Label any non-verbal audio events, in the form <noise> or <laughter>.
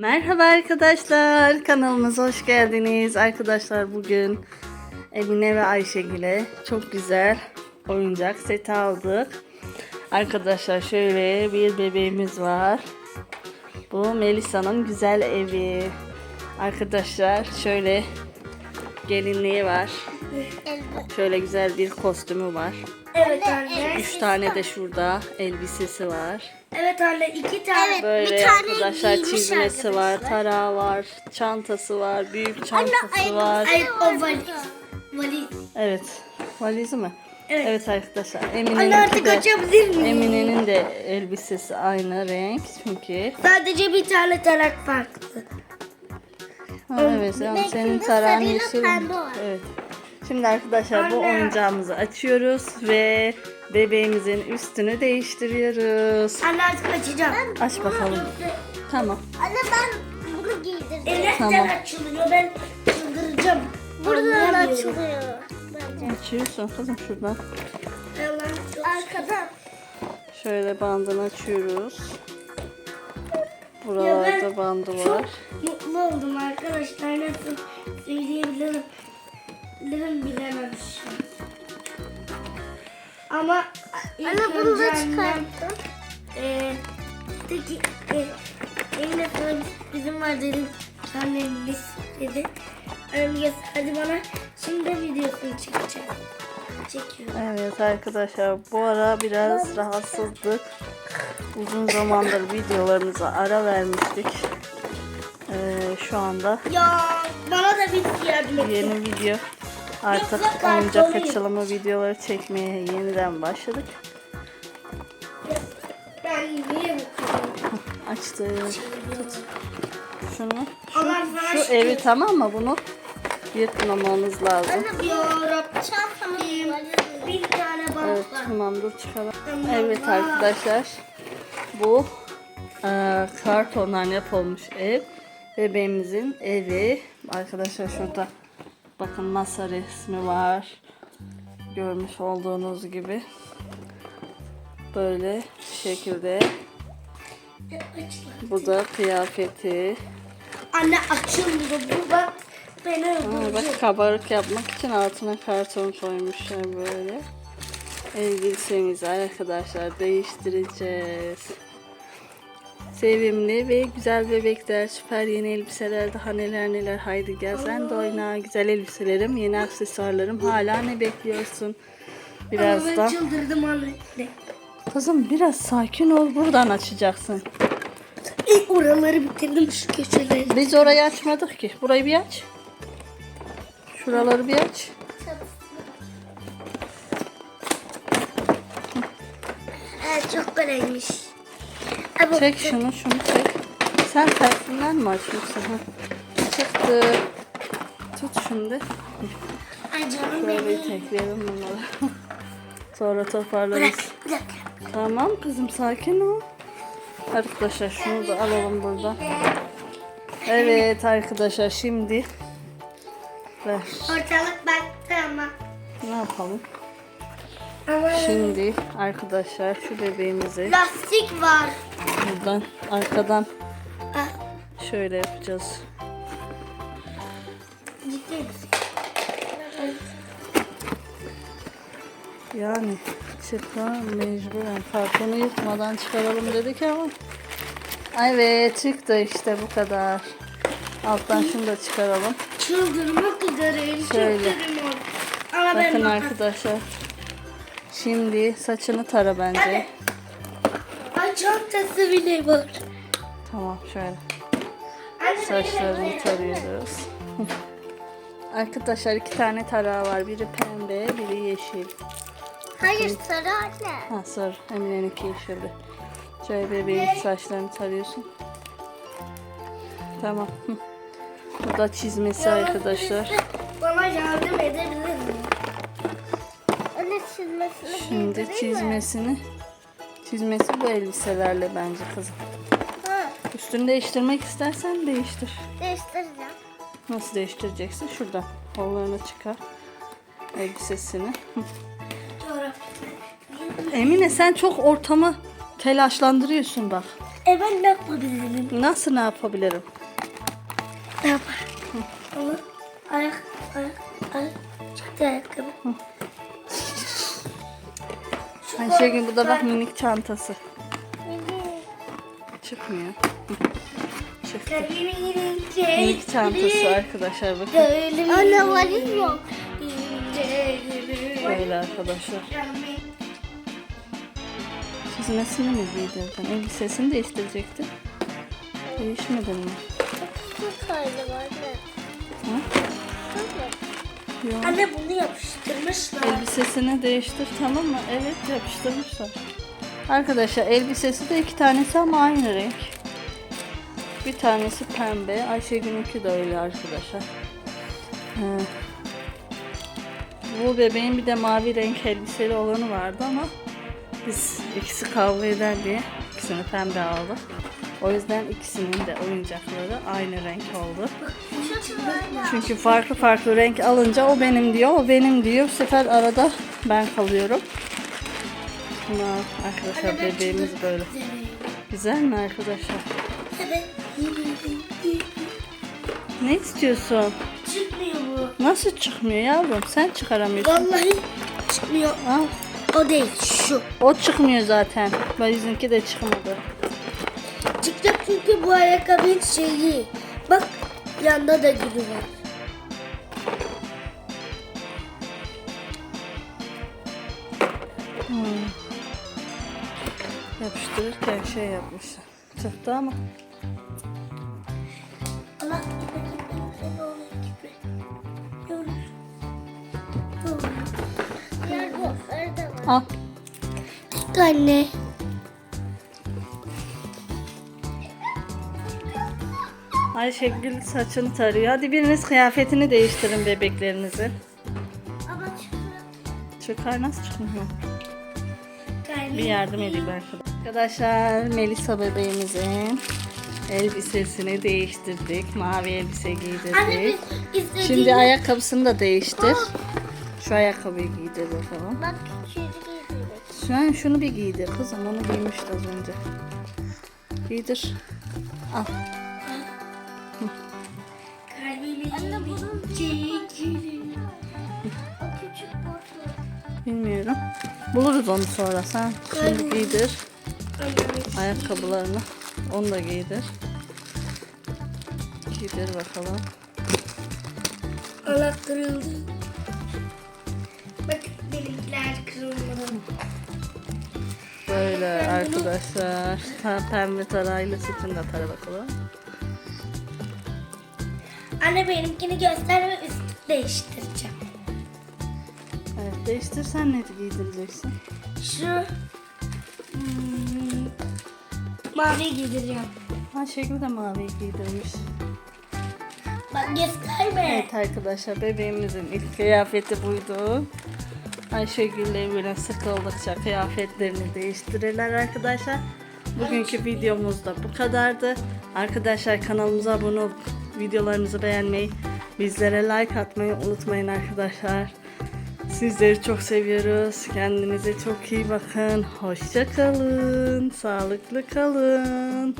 Merhaba arkadaşlar. Kanalımıza hoş geldiniz. Arkadaşlar bugün Emine ve Ayşegül'e çok güzel oyuncak seti aldık. Arkadaşlar şöyle bir bebeğimiz var. Bu Melisa'nın güzel evi. Arkadaşlar şöyle gelinliği var. Şöyle güzel bir kostümü var. Evet anne. Üç tane de şurada elbisesi var. Evet anne iki tane. Evet. Böyle Bir tane arkadaşlar giymiş çizmesi var, arkadaşlar. tarağı var, çantası var, büyük çantası var. Ay o valiz. Valiz. Evet. Valizi mi? Evet. Evet arkadaşlar. Anne Emine'nin artık de, açabilir miyim? Emine'nin de elbisesi aynı renk çünkü. Sadece bir tane tarak farklı. Ha, evet Benimkinde senin tarağın sarıyla yeşil. pembe var. Evet. Şimdi arkadaşlar bu Anne. oyuncağımızı açıyoruz ve bebeğimizin üstünü değiştiriyoruz. Anne artık açacağım. Aç bakalım. Tamam. Anne ben bunu giydirdim. Neden Tamam. açılıyor? Ben çıldıracağım. Buradan açılıyor. Bence. Açıyorsun kızım şuradan. Allah'ım çok Arkadan. Şöyle bandını açıyoruz. Buralarda ben bandı var. çok mutlu oldum arkadaşlar. Nasıl söyleyebilirim bilirim bilemem şu an. Ama ilk Anne bunu önce da çıkarttım. e, peki e, eline sana bizim var dedim. Annem dedi. Annem gösterdi bana. Şimdi videosunu çekeceğim. Çekiyorum. Evet arkadaşlar bu ara biraz rahatsızdık. Uzun zamandır videolarımıza ara vermiştik. Ee, şu anda Ya bana da bir yardım et. yeni video artık oyuncak açılımı videoları çekmeye yeniden başladık. Ben niye bu kadar? Şunu. Şu, şu evi tamam mı? Bunu yırtmamamız lazım. Evet var. tamam dur çıkalım. Evet arkadaşlar bu e, kartondan yapılmış ev. Bebeğimizin evi. Arkadaşlar şurada bakın masa resmi var. Görmüş olduğunuz gibi. Böyle bir şekilde. Bu da kıyafeti. Anne açılmıyor bu bak. Beni öldürecek. bak kabarık yapmak için altına karton koymuşlar böyle. Elbisemizi arkadaşlar değiştireceğiz. Sevimli ve güzel bebekler, süper yeni elbiseler, daha neler neler. Haydi gel sen de oyna. Güzel elbiselerim, yeni aksesuarlarım. Hala ne bekliyorsun? Ama ben Birazdan. çıldırdım anne. Kızım biraz sakin ol. Buradan açacaksın. İlk oraları bitirdim şu köşeleri. Biz orayı açmadık ki. Burayı bir aç. Şuraları bir aç. Evet çok güzelmiş. Ha, bu- Çek şunu şunu çek. Sen tersinden mi açmışsın? Ha? Çıktı. Tut şimdi. Ay canım Şöyle benim. tekleyelim bunları. <laughs> Sonra toparlarız. Bırak. Tamam kızım sakin ol. Arkadaşlar şunu da alalım buradan. Evet arkadaşlar şimdi ver. Ortalık baktı ama. Ne yapalım? Ama Şimdi arkadaşlar şu bebeğimizi lastik var. Buradan arkadan şöyle yapacağız. Yani çıka mecburen kartonu yırtmadan çıkaralım dedik ama Evet çıktı işte bu kadar. Alttan şunu da çıkaralım. Çıldırmak üzereyim. Şöyle. Çıldırmak. Ama Bakın arkadaşlar. Şimdi saçını tara bence. Ay çantası bile var. Tamam şöyle. Saçlarını tarıyoruz. <laughs> Arkadaşlar iki tane tarağı var. Biri pembe, biri yeşil. Hayır sarı anne. Ha sarı. Emine'ninki yeşildi. Şöyle bebeğin saçlarını tarıyorsun. Tamam. <laughs> Bu da çizmesi arkadaşlar. Bana yardım edebilir mi? Anne çizmesini Şimdi giydireyim mi? Çizmesi bu elbiselerle bence kızım. Ha, Üstünü değiştirmek istersen değiştir. değiştireceğim. Nasıl değiştireceksin? Şuradan. Kollarını çıkar. Elbisesini. Çorap. Emine sen çok ortamı telaşlandırıyorsun bak. E ben ne yapabilirim? Nasıl ne yapabilirim? Ne yapar? Ayak, ayak, ayak. Çıktı ayakkabı. Ayşegül bu da bak minik çantası. Çıkmıyor. Çıktı. Minik çantası arkadaşlar bakın. Anne valiz yok. Böyle arkadaşlar. Çizmesini mi giydirdin? Elbisesini değiştirecektin. Değişmedin mi? Çok kaydı var. Ha? Yok. Anne bunu yapıştırmışlar. Elbisesini değiştir tamam mı? Evet yapıştırmışlar. Arkadaşlar elbisesi de iki tanesi ama aynı renk. Bir tanesi pembe. Ayşegül'ünki de öyle arkadaşlar. Ee, bu bebeğin bir de mavi renk elbiseli olanı vardı ama biz ikisi kavga eder diye ikisini pembe aldık. O yüzden ikisinin de oyuncakları aynı renk oldu. Çünkü farklı farklı renk alınca o benim diyor, o benim diyor. Bu sefer arada ben kalıyorum. Buna arkadaşlar bebeğimiz böyle. Güzel mi arkadaşlar? Evet. Ne istiyorsun? Çıkmıyor bu. Nasıl çıkmıyor yavrum? Sen çıkaramıyorsun. Vallahi çıkmıyor. Al. O değil şu. O çıkmıyor zaten. Bizimki de çıkmadı. Çıkacak çünkü bu ayakkabının şeyi. Bak yanda da gülü var. Hmm. Yapıştırırken şey yapmışlar. Çıktı ama. Allah gitme gitme Ayşegül saçını tarıyor. Hadi biriniz kıyafetini değiştirin bebeklerinizin. Ama çıkıyor. Çıkar nasıl çıkmıyor? Bir yardım edeyim arkadaşlar. Arkadaşlar Melisa bebeğimizin elbisesini değiştirdik. Mavi elbise Anne giydirdik. biz istediğimiz... Şimdi ayakkabısını da değiştir. Şu ayakkabıyı giydir bakalım. Bak küçüğü giydirmek. Şu an şunu bir giydir kızım. Onu giymişti az önce. Giydir. Al. Bilmiyorum. Buluruz onu sonra. Sen şimdi giydir ayakkabılarını. Onu da giydir. Giydir bakalım. Allah kırıldı. Bak benimkiler kırılmadı. Böyle arkadaşlar. Pembe tarayla sütünü de tara bakalım. Anne benimkini göster ve üst değiştireceğim. Evet değiştirsen ne giydireceksin? Şu hmm, mavi giydireceğim. Ha Şekil de mavi giydirmiş. Bak gösterme. Evet arkadaşlar bebeğimizin ilk kıyafeti buydu. Ayşegül'le böyle sıkıldıkça kıyafetlerini değiştirirler arkadaşlar. Bugünkü videomuz da bu kadardı. Arkadaşlar kanalımıza abone olup videolarımızı beğenmeyi, bizlere like atmayı unutmayın arkadaşlar. Sizleri çok seviyoruz. Kendinize çok iyi bakın. Hoşça kalın. Sağlıklı kalın.